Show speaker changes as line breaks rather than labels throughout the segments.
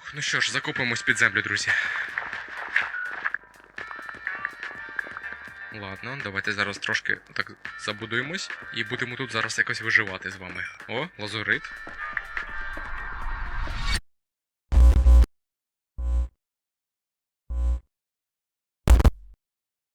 Фух, ну що ж, закопуємось під землю, друзі. Ладно, давайте зараз трошки так забудуємось і будемо тут зараз якось виживати з вами. О, лазурит.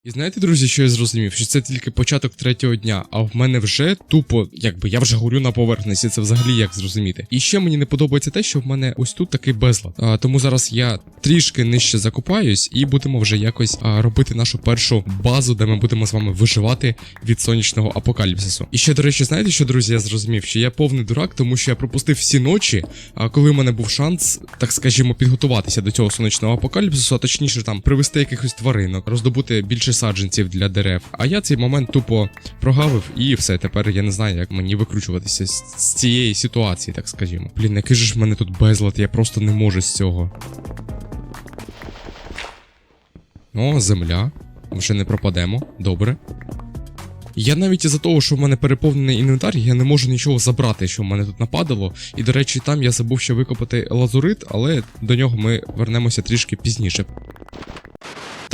І знаєте, друзі, що я зрозумів? Що це тільки початок третього дня, а в мене вже тупо, якби я вже горю на поверхності, це взагалі як зрозуміти. І ще мені не подобається те, що в мене ось тут такий безлад. А, тому зараз я трішки нижче закопаюсь і будемо вже якось а, робити нашу першу базу, де ми будемо з вами виживати від сонячного апокаліпсису. І ще, до речі, знаєте, що, друзі, я зрозумів, що я повний дурак, тому що я пропустив всі ночі, а коли в мене був шанс, так скажімо, підготуватися до цього сонячного апокаліпсису, а точніше там привести якихось тваринок, роздобути більше саджанців для дерев. А я цей момент тупо прогавив, і все. Тепер я не знаю, як мені викручуватися з, цієї ситуації, так скажімо. Блін, який же мене тут безлад, я просто не можу з цього. О, земля. Вже не пропадемо. Добре. Я навіть із-за того, що в мене переповнений інвентар, я не можу нічого забрати, що в мене тут нападало. І, до речі, там я забув ще викопати лазурит, але до нього ми вернемося трішки пізніше.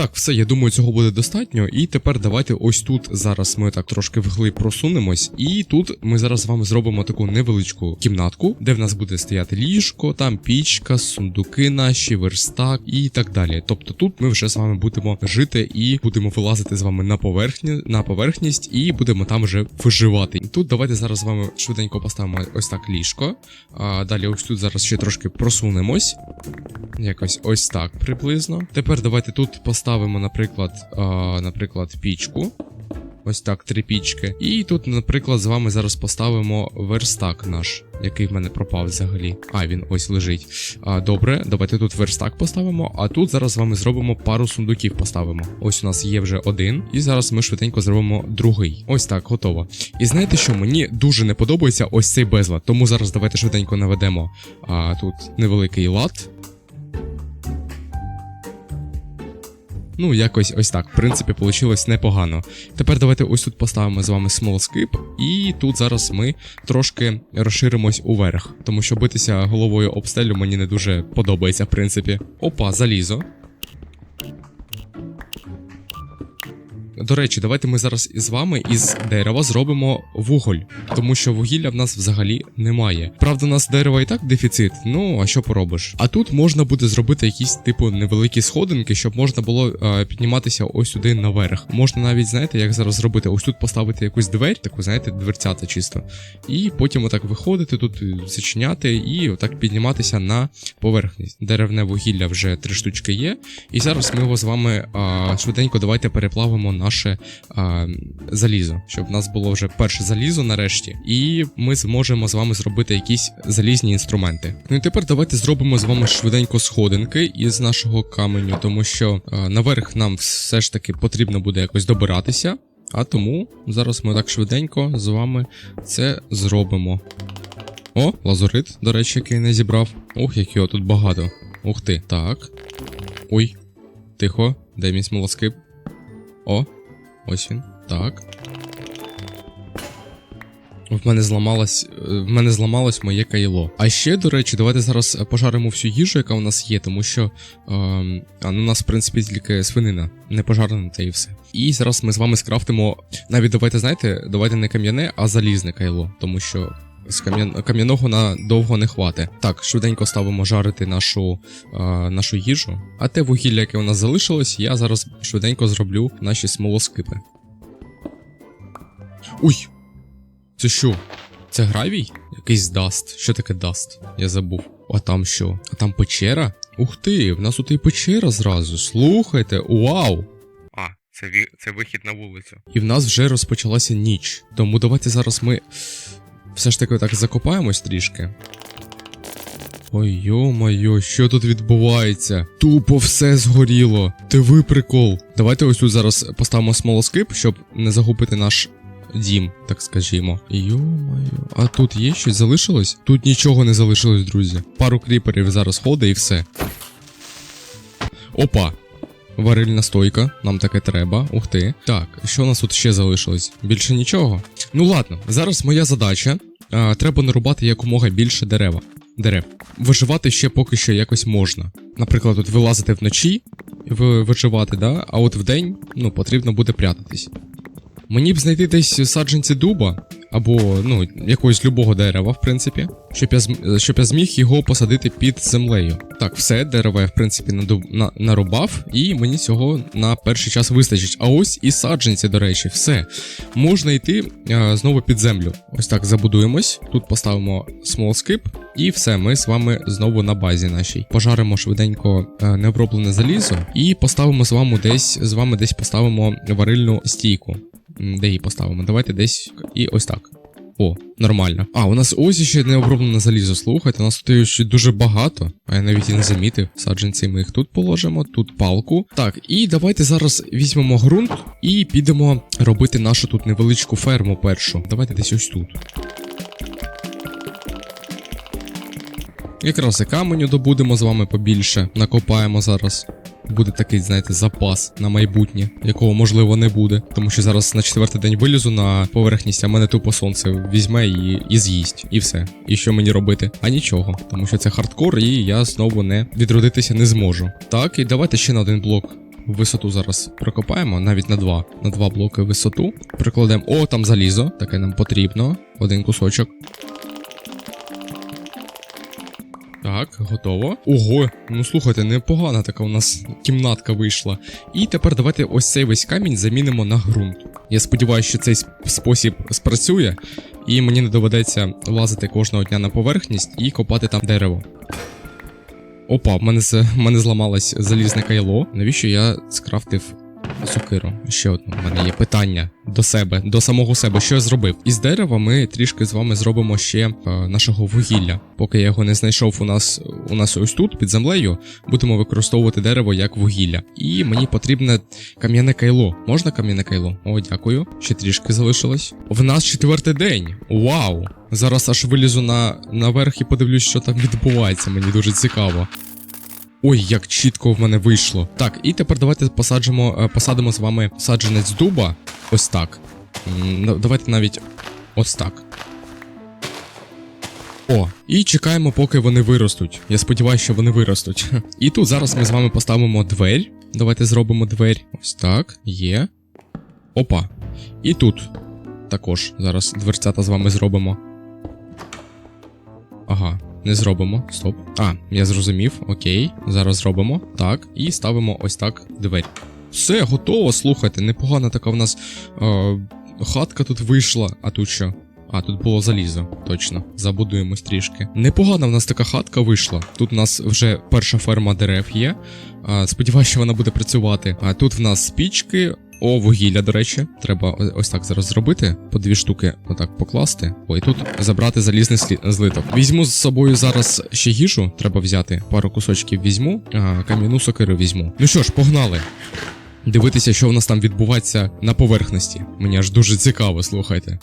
Так, все, я думаю, цього буде достатньо. І тепер давайте ось тут зараз ми так трошки вглиб просунемось. І тут ми зараз з вами зробимо таку невеличку кімнатку, де в нас буде стояти ліжко, там пічка, сундуки наші, верстак і так далі. Тобто тут ми вже з вами будемо жити і будемо вилазити з вами на поверхню, на поверхність, і будемо там вже виживати. Тут давайте зараз з вами швиденько поставимо ось так ліжко. А далі ось тут зараз ще трошки просунемось. Якось ось так приблизно. Тепер давайте тут поставимо, наприклад, а, наприклад, пічку. Ось так, три пічки. І тут, наприклад, з вами зараз поставимо верстак наш, який в мене пропав взагалі. А, він ось лежить. А, добре, давайте тут верстак поставимо, а тут зараз з вами зробимо пару сундуків поставимо. Ось у нас є вже один, і зараз ми швиденько зробимо другий. Ось так, готово. І знаєте що, мені дуже не подобається ось цей безлад, тому зараз давайте швиденько наведемо а, тут невеликий лад. Ну, якось ось так. В принципі, вийшло непогано. Тепер давайте ось тут поставимо з вами смолскип, і тут зараз ми трошки розширимось уверх, тому що битися головою об стелю мені не дуже подобається, в принципі. Опа, залізо. До речі, давайте ми зараз із вами із дерева зробимо вуголь, тому що вугілля в нас взагалі немає. Правда, у нас дерева і так дефіцит, ну а що поробиш? А тут можна буде зробити якісь типу невеликі сходинки, щоб можна було е, підніматися ось сюди наверх. Можна навіть, знаєте, як зараз зробити? Ось тут поставити якусь двері, таку, знаєте, дверцята чисто. І потім отак виходити, тут е, зачиняти і отак підніматися на поверхність. Деревне вугілля вже три штучки є. І зараз ми його з вами а, швиденько давайте переплавимо наше а, залізо, щоб в нас було вже перше залізо нарешті, і ми зможемо з вами зробити якісь залізні інструменти. Ну і тепер давайте зробимо з вами швиденько сходинки із нашого каменю, тому що а, наверх нам все ж таки потрібно буде якось добиратися. А тому зараз ми так швиденько з вами це зробимо. О, лазурит, до речі, який не зібрав. Ох, як його тут багато. Ух ти, так. Ой, тихо, де мій смолоскип? О, ось він. Так. В мене зламалось, е, в мене зламалось моє кайло. А ще, до речі, давайте зараз пожаримо всю їжу, яка у нас є, тому що ну, у нас, в принципі, тільки свинина, не пожарена, та і все. І зараз ми з вами скрафтимо. Навіть давайте, знаєте, давайте не кам'яне, а залізне кайло, тому що. З кам'ян- кам'яного на довго не хватить. Так, швиденько ставимо жарити нашу, е, нашу їжу. А те вугілля, яке у нас залишилось, я зараз швиденько зроблю наші смолоскипи. Уй! Це що? Це гравій? Якийсь даст. Що таке даст? Я забув. А там що? А там печера? Ух ти, в нас тут і печера зразу. Слухайте, вау! А, це, це вихід на вулицю. І в нас вже розпочалася ніч. Тому давайте зараз ми все ж таки так закопаємось трішки. Ой, йо-моє, що тут відбувається? Тупо все згоріло. Ти ви прикол. Давайте ось тут зараз поставимо смолоскип, щоб не загубити наш дім, так скажімо. Йо-моє. А тут є щось залишилось? Тут нічого не залишилось, друзі. Пару кріперів зараз ходить і все. Опа! Варильна стойка, нам таке треба. Ух ти. Так, що у нас тут ще залишилось? Більше нічого. Ну ладно, зараз моя задача. А, треба нарубати якомога більше дерева. дерев. Виживати ще поки що якось можна. Наприклад, от вилазити вночі, ви- виживати, да? а от вдень ну, потрібно буде прятатись. Мені б знайти десь саджанці дуба або ну, якогось любого дерева, в принципі, щоб я, щоб я зміг його посадити під землею. Так, все, дерево я, в принципі, на, нарубав, і мені цього на перший час вистачить. А ось і саджанці, до речі, все. Можна йти е, знову під землю. Ось так забудуємось. Тут поставимо small skip, і все, ми з вами знову на базі нашій. Пожаримо швиденько е, необроблене залізо і поставимо з вами десь з вами десь поставимо варильну стійку. Де її поставимо? Давайте десь і ось так. О, нормально. А, у нас ось ще не оброблене залізо. Слухайте, у нас тут ще дуже багато, а я навіть і не замітив. Саджанці ми їх тут положимо, тут палку. Так, і давайте зараз візьмемо ґрунт і підемо робити нашу тут невеличку ферму першу. Давайте десь ось тут. Якраз і каменю добудемо з вами побільше, накопаємо зараз. Буде такий, знаєте, запас на майбутнє, якого можливо не буде. Тому що зараз на четвертий день вилізу на поверхність, а мене тупо сонце візьме і, і з'їсть. І все. І що мені робити? А нічого. Тому що це хардкор, і я знову не відродитися не зможу. Так, і давайте ще на один блок. Висоту зараз прокопаємо, навіть на два. На два блоки висоту. Прикладемо. О, там залізо, таке нам потрібно. Один кусочок. Так, готово. Ого, ну слухайте, непогана така у нас кімнатка вийшла. І тепер давайте ось цей весь камінь замінимо на ґрунт. Я сподіваюся, що цей спосіб спрацює, і мені не доведеться лазити кожного дня на поверхність і копати там дерево. Опа, в мене, мене зламалось залізне кайло. Навіщо я скрафтив сокиру? Ще одне в мене є питання до себе, до самого себе. Що я зробив? Із дерева ми трішки з вами зробимо ще е, нашого вугілля. Поки я його не знайшов у нас у нас ось тут, під землею, будемо використовувати дерево як вугілля. І мені потрібне кам'яне кайло. Можна кам'яне кайло? О, дякую. Ще трішки залишилось. В нас четвертий день. Вау! Зараз аж вилізу на наверх і подивлюсь, що там відбувається. Мені дуже цікаво. Ой, як чітко в мене вийшло. Так, і тепер давайте посаджимо, е, посадимо з вами саджанець дуба. Ось так. Давайте навіть ось так. О, і чекаємо, поки вони виростуть. Я сподіваюся, що вони виростуть. І тут зараз ми з вами поставимо двері. Давайте зробимо двері. Ось так, є. Опа. І тут також зараз дверцята з вами зробимо. Ага, не зробимо. Стоп. А, я зрозумів. Окей. Зараз зробимо. Так. І ставимо ось так двері. Все, готово. Слухайте, непогана така в нас е, хатка тут вийшла. А тут що? А, тут було залізо, точно. Забудуємось трішки. Непогана в нас така хатка вийшла. Тут у нас вже перша ферма дерев є. Сподіваюся, що вона буде працювати. А тут в нас спічки. О, вугілля, до речі, треба ось так зараз зробити. По дві штуки отак покласти. Ой, тут забрати залізний слі- злиток. Візьму з собою зараз ще їжу, треба взяти. Пару кусочків візьму, а кам'яну сокиру візьму. Ну що ж, погнали. Дивитися, що в нас там відбувається на поверхності. Мені аж дуже цікаво, слухайте.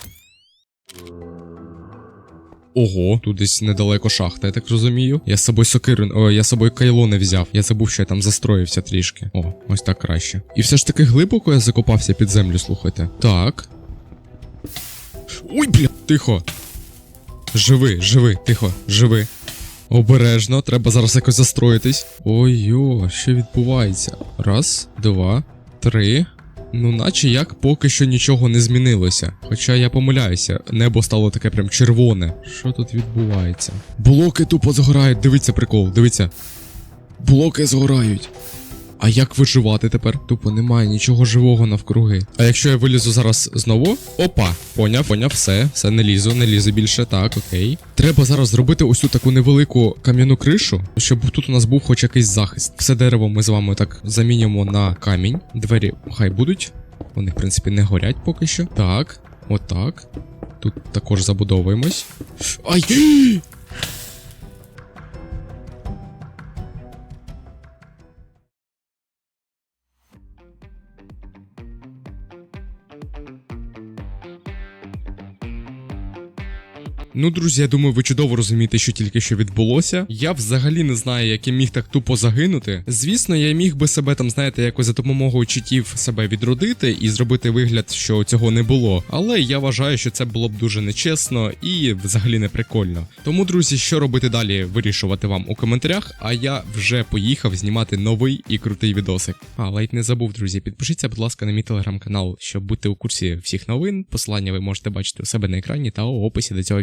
Ого, тут десь недалеко шахта, я так розумію. Я з собою сокиру, о, я з собою кайло не взяв. Я забув, що я там застроївся трішки. О, ось так краще. І все ж таки глибоко я закопався під землю, слухайте. Так. Ой, бля, тихо. Живи, живи, тихо, живи. Обережно, треба зараз якось застроїтись. Ой-йо, що відбувається? Раз, два, три. Ну, наче як поки що нічого не змінилося. Хоча я помиляюся, небо стало таке прям червоне. Що тут відбувається? Блоки тупо згорають, дивіться прикол, дивіться. Блоки згорають. А як виживати тепер? Тупо немає нічого живого навкруги. А якщо я вилізу зараз знову? Опа, поняв, поняв, все, все, не лізу, не лізу більше. Так, окей. Треба зараз зробити ось цю таку невелику кам'яну кришу, щоб тут у нас був хоч якийсь захист. Все дерево ми з вами так замінюємо на камінь. Двері хай будуть. Вони, в принципі, не горять поки що. Так, отак. Тут також забудовуємось. Ай! Ну, друзі, я думаю, ви чудово розумієте, що тільки що відбулося. Я взагалі не знаю, як я міг так тупо загинути. Звісно, я міг би себе там, знаєте, якось за допомогою читів себе відродити і зробити вигляд, що цього не було. Але я вважаю, що це було б дуже нечесно і взагалі не прикольно. Тому, друзі, що робити далі, вирішувати вам у коментарях. А я вже поїхав знімати новий і крутий відосик. А ледь не забув, друзі. Підпишіться, будь ласка, на мій телеграм-канал, щоб бути у курсі всіх новин. Посилання ви можете бачити у себе на екрані та у описі до цього